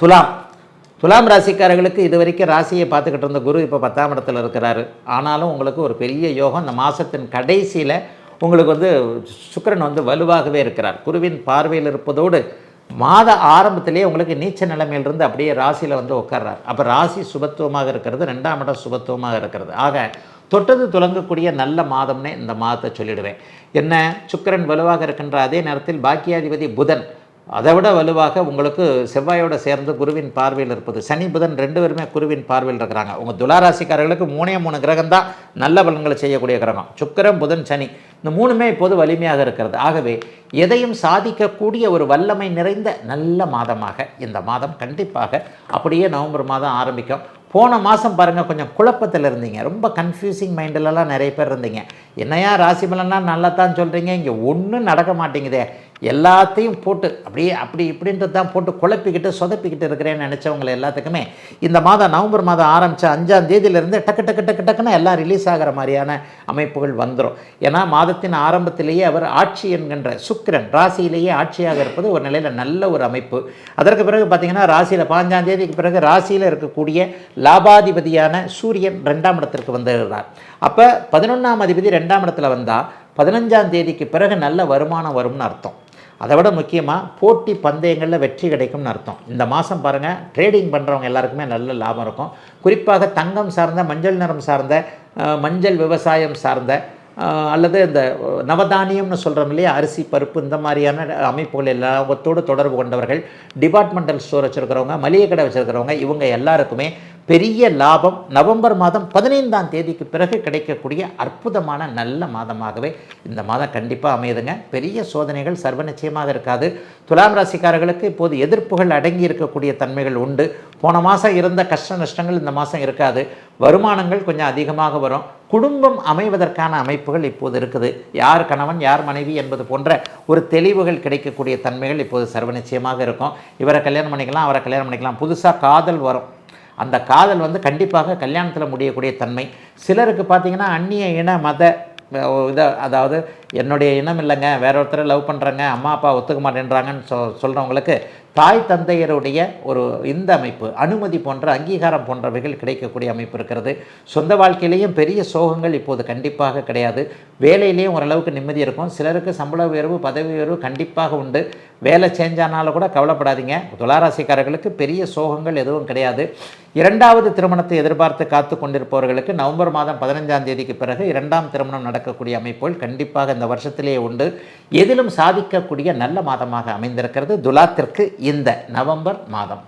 துலாம். துலாம் ராசிக்காரர்களுக்கு இது வரைக்கும் ராசியை பார்த்துக்கிட்டு இருந்த குரு இப்போ பத்தாம் இடத்துல இருக்கிறாரு. ஆனாலும் உங்களுக்கு ஒரு பெரிய யோகம் இந்த மாதத்தின் கடைசியில் உங்களுக்கு வந்து சுக்கரன் வந்து வலுவாகவே இருக்கிறார். குருவின் பார்வையில் இருப்பதோடு மாத ஆரம்பத்திலேயே உங்களுக்கு நீச்ச நிலைமையிலிருந்து அப்படியே ராசியில் வந்து உட்கார்றார். அப்போ ராசி சுபத்துவமாக இருக்கிறது ரெண்டாம் இடம் சுபத்துவமாக இருக்கிறது. ஆக தொட்டது துலங்கக்கூடிய நல்ல மாதம்னே இந்த மாதத்தை சொல்லிடுவேன். என்ன? சுக்கிரன் வலுவாக இருக்கின்ற அதே நேரத்தில் பாக்கியாதிபதி புதன். அதை விட வலுவாக உங்களுக்கு செவ்வாயோட சேர்ந்து குருவின் பார்வையில் இருப்பது சனி புதன் ரெண்டு பேருமே குருவின் பார்வையில் இருக்கிறாங்க. உங்கள் துளாராசிக்காரர்களுக்கு மூணே மூணு கிரகம் தான் நல்ல பலன்களை செய்யக்கூடிய கிரகம். சுக்கிரம் புதன் சனி இந்த மூணுமே இப்போது வலிமையாக இருக்கிறது. ஆகவே எதையும் சாதிக்கக்கூடிய ஒரு வல்லமை நிறைந்த நல்ல மாதமாக இந்த மாதம் கண்டிப்பாக அப்படியே நவம்பர் மாதம் ஆரம்பிக்கும். போன மாதம் பாருங்கள் கொஞ்சம் குழப்பத்தில் இருந்தீங்க. ரொம்ப கன்ஃபியூசிங் மைண்டிலலாம் நிறைய பேர் இருந்தீங்க. என்னையா ராசி பலன்லாம் நல்லா தான் சொல்கிறீங்க இங்கே ஒன்றும் நடக்க மாட்டேங்குதே. எல்லாத்தையும் போட்டு அப்படியே அப்படி இப்படின்றது தான் போட்டு குழப்பிக்கிட்டு சொதப்பிக்கிட்டு இருக்கிறேன்னு நினச்சவங்களை எல்லாத்துக்குமே இந்த மாதம் நவம்பர் மாதம் ஆரம்பித்த அஞ்சாம் தேதியிலேருந்து டக்கு டக்கு டக்கு டக்குன்னு எல்லாம் ரிலீஸ் ஆகிற மாதிரியான அமைப்புகள் வந்துடும் ஏன்னா மாதத்தின் ஆரம்பத்திலேயே அவர் ஆட்சி என்கின்ற சுக்கிரன் ராசியிலேயே ஆட்சியாக இருப்பது ஒரு நிலையில் நல்ல ஒரு அமைப்பு. அதற்கு பிறகு பார்த்தீங்கன்னா ராசியில் பாஞ்சாம் தேதிக்கு பிறகு ராசியில் இருக்கக்கூடிய லாபாதிபதியான சூரியன் ரெண்டாம் இடத்திற்கு வந்துடுறார். அப்போ பதினொன்றாம் அதிபதி ரெண்டாம் இடத்துல வந்தால் பதினஞ்சாம் தேதிக்கு பிறகு நல்ல வருமானம் வரும்னு அர்த்தம். அதை விட முக்கியமாக போட்டி பந்தயங்களில் வெற்றி கிடைக்கும்னு அர்த்தம். இந்த மாதம் பாருங்கள் ட்ரேடிங் பண்ணுறவங்க எல்லாருக்குமே நல்ல லாபம் இருக்கும். குறிப்பாக தங்கம் சார்ந்த மஞ்சள் நிறம் சார்ந்த மஞ்சள் விவசாயம் சார்ந்த அல்லது இந்த நவதானியம்னு சொல்கிறோம் இல்லையா அரிசி பருப்பு இந்த மாதிரியான அமைப்புகள் எல்லாத்தோடு தொடர்பு கொண்டவர்கள் டிபார்ட்மெண்டல் ஸ்டோர் வச்சுருக்கிறவங்க மளிகை கடை வச்சுருக்கிறவங்க இவங்க எல்லாருக்குமே பெரிய லாபம் நவம்பர் மாதம் பதினைந்தாம் தேதிக்கு பிறகு கிடைக்கக்கூடிய அற்புதமான நல்ல மாதமாகவே இந்த மாதம் கண்டிப்பாக அமையுதுங்க. பெரிய சோதனைகள் சர்வ நிச்சயமாக இருக்காது. துலாம் ராசிக்காரர்களுக்கு இப்போது எதிர்ப்புகள் அடங்கி இருக்கக்கூடிய தன்மைகள் உண்டு. போன மாதம் இருந்த கஷ்ட நஷ்டங்கள் இந்த மாதம் இருக்காது. வருமானங்கள் கொஞ்சம் அதிகமாக வரும். குடும்பம் அமைவதற்கான அமைப்புகள் இப்போது இருக்குது. யார் கணவன் யார் மனைவி என்பது போன்ற ஒரு தெளிவுகள் கிடைக்கக்கூடிய தன்மைகள் இப்போது சர்வ நிச்சயமாக இருக்கும். இவரை கல்யாணம் பண்ணிக்கலாம் அவரை கல்யாணம் பண்ணிக்கலாம். புதுசாக காதல் வரும். அந்த காதல் வந்து கண்டிப்பாக கல்யாணத்தில் முடியக்கூடிய தன்மை. சிலருக்கு பார்த்தீங்கன்னா அந்நிய இன மத இதை அதாவது என்னுடைய இனம் இல்லைங்க வேற ஒருத்தரை லவ் பண்ணுறாங்க அம்மா அப்பா ஒத்துக்க மாட்டேன்றாங்கன்னு சொ சொல்கிறவங்களுக்கு தாய் தந்தையருடைய ஒரு இந்த அமைப்பு அனுமதி போன்ற அங்கீகாரம் போன்றவைகள் கிடைக்கக்கூடிய அமைப்பு இருக்கிறது. சொந்த வாழ்க்கையிலையும் பெரிய சோகங்கள் இப்போது கண்டிப்பாக கிடையாது. வேலையிலையும் ஓரளவுக்கு நிம்மதி இருக்கும். சிலருக்கு சம்பள உயர்வு பதவி உயர்வு கண்டிப்பாக உண்டு. வேலை சேஞ்சானாலும் கூட கவலைப்படாதீங்க. துளாராசிக்காரர்களுக்கு பெரிய சோகங்கள் எதுவும் கிடையாது. இரண்டாவது திருமணத்தை எதிர்பார்த்து காத்து கொண்டிருப்பவர்களுக்கு நவம்பர் மாதம் பதினஞ்சாம் தேதிக்கு பிறகு இரண்டாம் திருமணம் நடக்கக்கூடிய அமைப்புகள் கண்டிப்பாக இந்த வருஷத்திலேயே உண்டு. எதிலும் சாதிக்கக்கூடிய நல்ல மாதமாக அமைந்திருக்கிறது. துலாத்திற்கு இந்த நவம்பர் மாதம்.